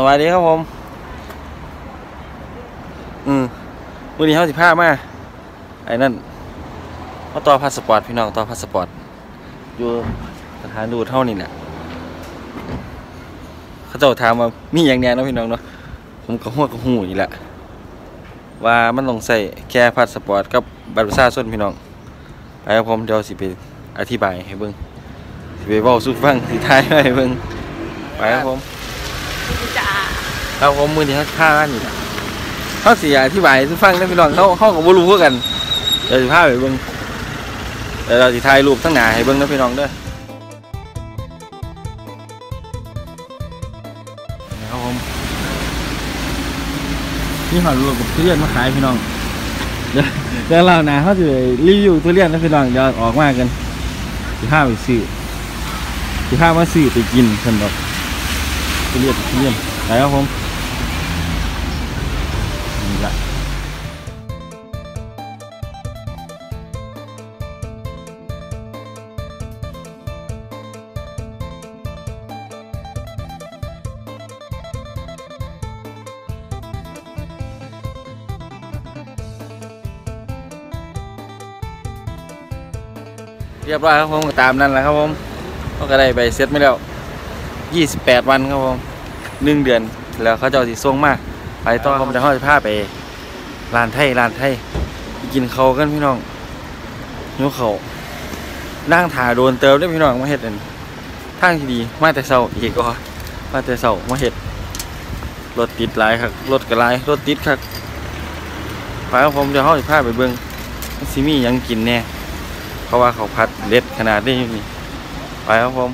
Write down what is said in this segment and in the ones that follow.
สวัสดีครับผม อืมวันนี้เขาสิพามาไอ้นั่นเขาต่อพาสปอร์ตพี่น้องต่อพาสปอร์ตอยู่สถานดูเท่านี่แหละเขาเจ้าถามว่ามีอย่างแน่นะพี่น้องเนาะผมก็หัวก็หูนี่แหละ ว่ามันต้องใส่แค่พาสปอร์ตกับบัตรประชาชนพี่น้องไปครับผมเดี๋ยวสิไปอธิบายให้เบิ่งสิไปเว้าสู่ฟังสิท้ายให้เบิ่งไปครับผม จ้า ครับผมมือนี้เขาฆ่ากันอยู่นะเขาเสียอธิบายให้ฟังนะพี่น้องเขาเขาก็บ่รู้กันเดี๋ยวสิพาไปเบิ่งเดี๋ยวเราสิถ่ายรูปทั้งหนาให้เบิ่งนะพี่น้องเด้อนะครับผมนี่หอดรูปกับทุเรียนมาขายพี่น้อง เดี๋ยวเดี๋ยวเราหนาเขาจะรีวิวทุเรียนนะพี่น้องเดี๋ยวออกมากันสิพาไปซื้อสิพามาซื้อไปกินสำหรับทุเรียนทุเรียนไปครับผม เรียบร้อยครับผมก็ตามนั้นแหละครับผมก็ก็ได้ใบเซ็ตไม่แล้ว28 วันครับผมหนึ่งเดือนแล้วเขาเจ้าสิส่งมาไปต่อผมจะเข้าจะพาไปร้านไทยร้านไทยไปกินเขาวกันพี่น้องหิวเขาวนั่งถ่าโดนเติมได้อพี่น้องมาเฮ็ดอันทางที่ดีมาแต่เช้าอีกก็มาแต่เช้ามาเฮ็ดรถติดหลายครับรถก็หลายรถติดครับไปครับผมเดี๋ยวเขาจะพาไปเบิ่งว่าสิมีหยังกินแน่ เพราะว่าเขาพัดเล็ดขนาดนี้นี่ไปครับผม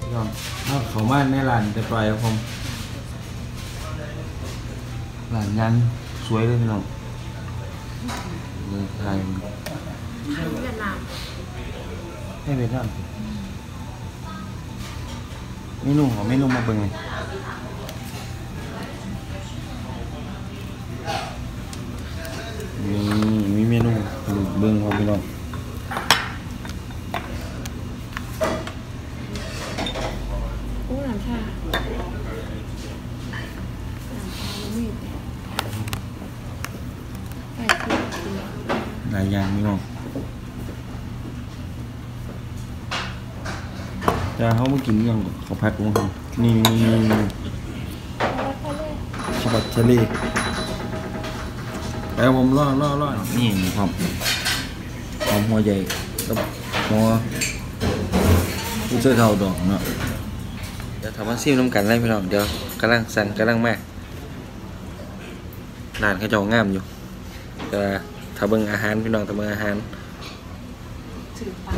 พี่น้องเอาเขามาในร้านจะปล่อยครับผมร้านยันสวยเลยพี่น้องเลยถ่ายเวียดนามให้เวียดนามสิเมนูของเมนูมาเบิ่งเลยมีมีเมนูเบิ่งครับพี่น้อง โอ้หลานชาหลานชาไม่มีไปคือ หลายอย่างพี่น้อง แต่เขามากินอยังเขาวผัดของเขานี่นี่นี่นี่ฉบับทะเลแล้วผมล่อล่อล่อนี่นี่ครับหอมหัวใหญ่กับหัวผู้ช่วยเท่าดอกเนาะเดี๋ยวทำมาซิมน้ำกันเลยพี่น้องเดี๋ยวกำลังสั่งกำลังแมาร้านเขาจะงามอยู่แต่ถ้าเบิ่งอาหารพี่น้องถ้าเบิ่งอาหารถือปลา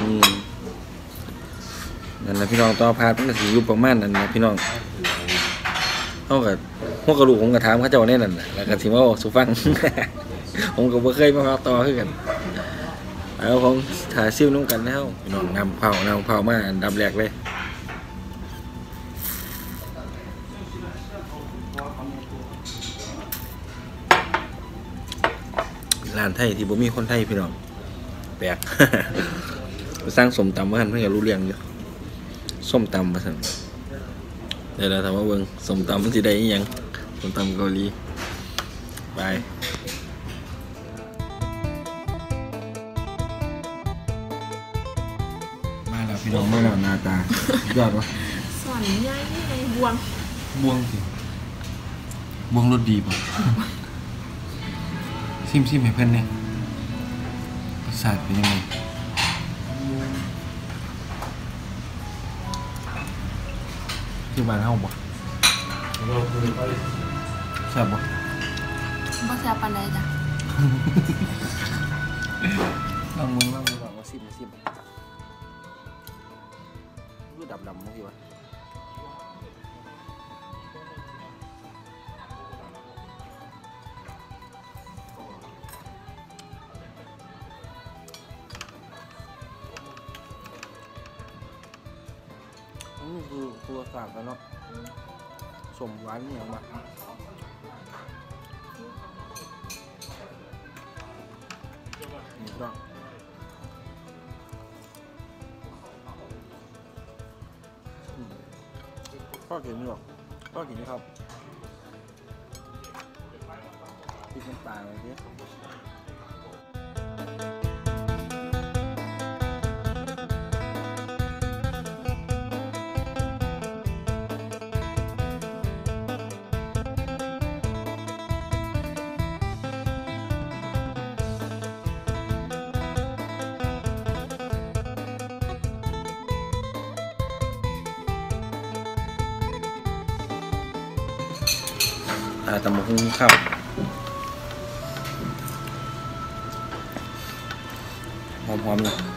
อืม นั่นแหละพี่น้องต่อพาดมันก็สิอยู่ประมาณนั้นนะพี่น้องเฮาก็พวกกระดูกผมก็ถามเขาเจ้าแน่นั่นแหละแล้วก็สิมาบอกสู่ฟัง ผมก็บ่เคยมาพาต่อคือกันแล้วผมถ่ายซิ่วน้ำกันแล้วพี่น้องนำเผานำเผามาอันดับแรกเลยร้านไทยที่บ่มีคนไทยพี่น้องแปลกสร้างสมตำมาหันเพื่อนรู้เรื่องอยู่ ส้มตำมาสั่งเดี๋ยวเราทำว่าเบิ่งสมตำมันสิได้อิหยังสมตำเกาหลีไปมาแล้วพี่น้องมาแล้วหน้าตาสุดยอดวะสอนย่ายนี่ในบวงบวงสิบวงรสดีป่ะซิมซิมให้เพื่อนเนี่ยรสชาติเป็นยังไง ที่บ้านเฮาบ่แซ่บบ่บ่แซ่บป นี่คือตัวสาบแล้วเนาะสมหวานเนี่ยวมากนี่ก็พ่อกินนี่หรอพ่ขียนนี่ครับพริกน้ำปลาอะไรเงี้ย อาตำบักหุ้งครับหอมๆเลย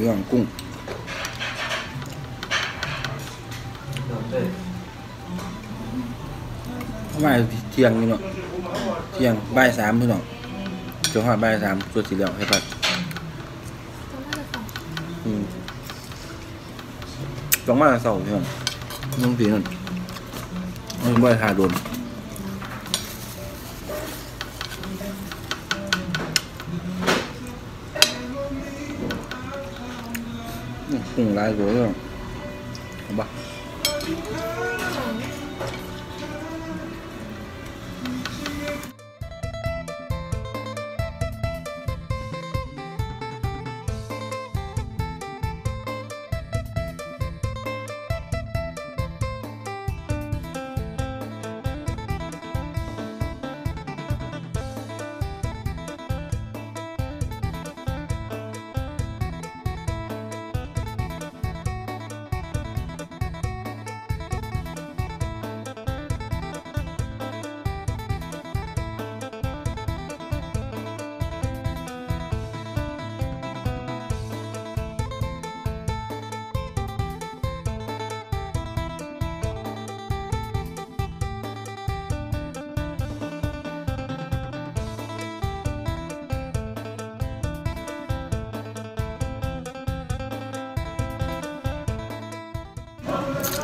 เรื่องกุ้งประมาณเที่ยงนี่เนาะเที่ยงบ่ายสามพี่เนาะจนหอดบ่ายสามตัวสีเหลืองให้ปัดจะน่าจะสั่งอืมต้องมาเสาร์พี่น้องน้องสีนั่นมันบ่ได้ทาโดน อืมกุ้งหลาย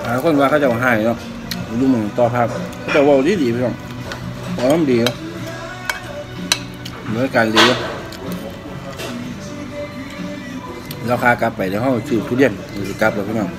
หาคนว่าเขาจะหายเนาะดูมึงต่อภาพเขาจะว่าดีดีพี่น้องว่ามันดีเหมือนการดีเราคากลับไปเดี๋ยวเขาซื้อทุเรียนหรือกลับแล้วพี่น้อง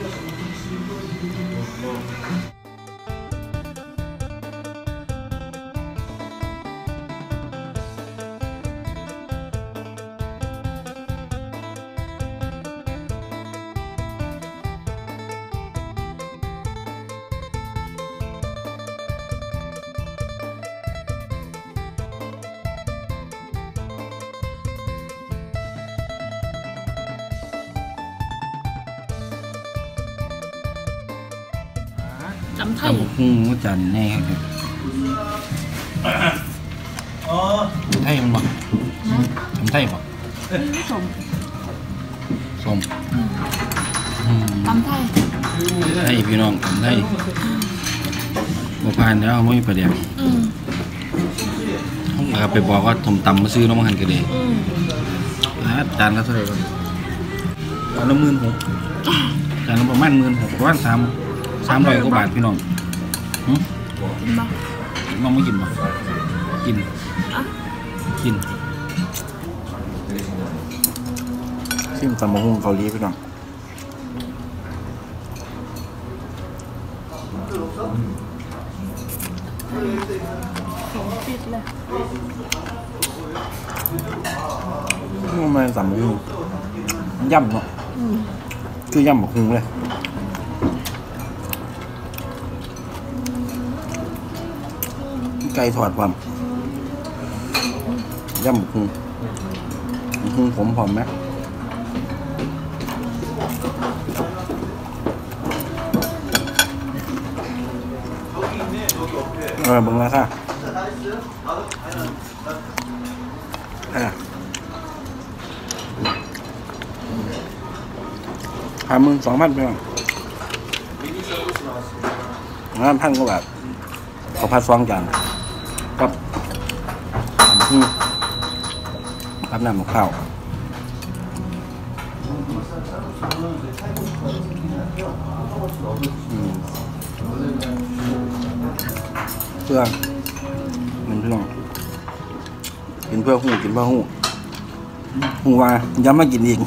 จำไทยตำบักหุ่งมะจันแน่ครับตำไทยมันบ่ตำไทยบ่นี่สมส้มอืมตำไทยไทยพี่น้องตำไทยบ่ผ่านแล้วไม่มีประเดี๋ยวอืมเขาไปบอกว่าผมตำมาซื้อน้ำมันกันเลยอืมอ่าจานละเท่าไหร่วะจานละหมื่นหกจานละประมาณหมื่นหกประมาณสาม สามร้อยกว่าบาทพี่น้องหึกินบ่น้องไม่กินบ่กิน อะกิน ซิมตำมะฮุ่งเกาหลีพี่น้องผมปิดเลยนี่มันตำมะฮุ่งย่ำเนาะอืมคือย่ำมะฮุ่งเลย ไก่ถอดความย่ำคุงมะฮุ่งผมผอมไหมเออบังละค่ะอะห้ามื่นสองพันไปก่อนน้ำพันก็แบบขอพัดซองจานกับอืม รับน้ำกับข้าวอืมเพื่อมันพี่น้องกินเพื่อหูกินเพื่อหูหูว่าย้ำมากินอีก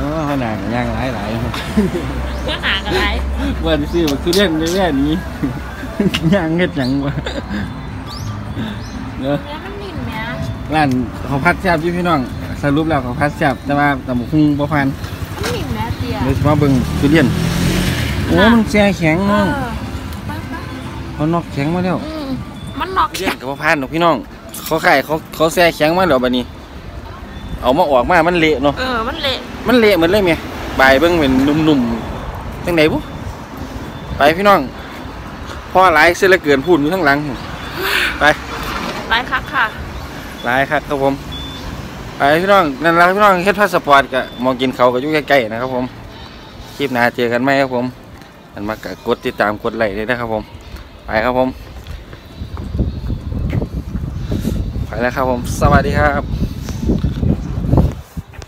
โอ้ขนาดย่างหลายหลายเพื่อหากันไรว่าสิซื้อมาคือเล่นเรื่อยๆนี้ย่างเฮ็ดหยังวะเนอะเนื้อมันนิ่มเนี่ยร้านเขาวพัดแซ่บอยู่พี่น้องสรุปแล้วเขาวพัดแซ่บแต่ว่าตำบักหุ่งบ่พันมันนิ่มแม่เตี้ยโดยเฉพาะเบิ่งทุเรียนโอ้มันแช่แข็งเอน้องอไปไปเขานอกแข็งมาแล้วอืมมันนอกทุเรียนกับบ่พันหรอกพี่น้องเขาขายเขาเขาแช่แข็งมาแล้วบัดนี้ เอามาออกมา มันเละเนาะ เออ มันเละ มันเละเหมือนเลยเมียใบายเบิ่งเป็นนุ่มๆจังไดบุไปพี่น้องพ่อหลายเสียเหลือเกินพูดอยู่ข้างหลัง ไปไรคักค่ะหลายครับครับผม ไปพี่น้อง นั่นละพี่น้องเฮ็ดพาสปอร์ตก็มองกินเขาวก็อยู่ใกล้ๆนะครับผม คลิปหน้าเจอกันไหมครับผมอันมากกดติดตามกดไลค์เลยนะครับผม ไปครับผม ไปแล้วครับผม สวัสดีครับ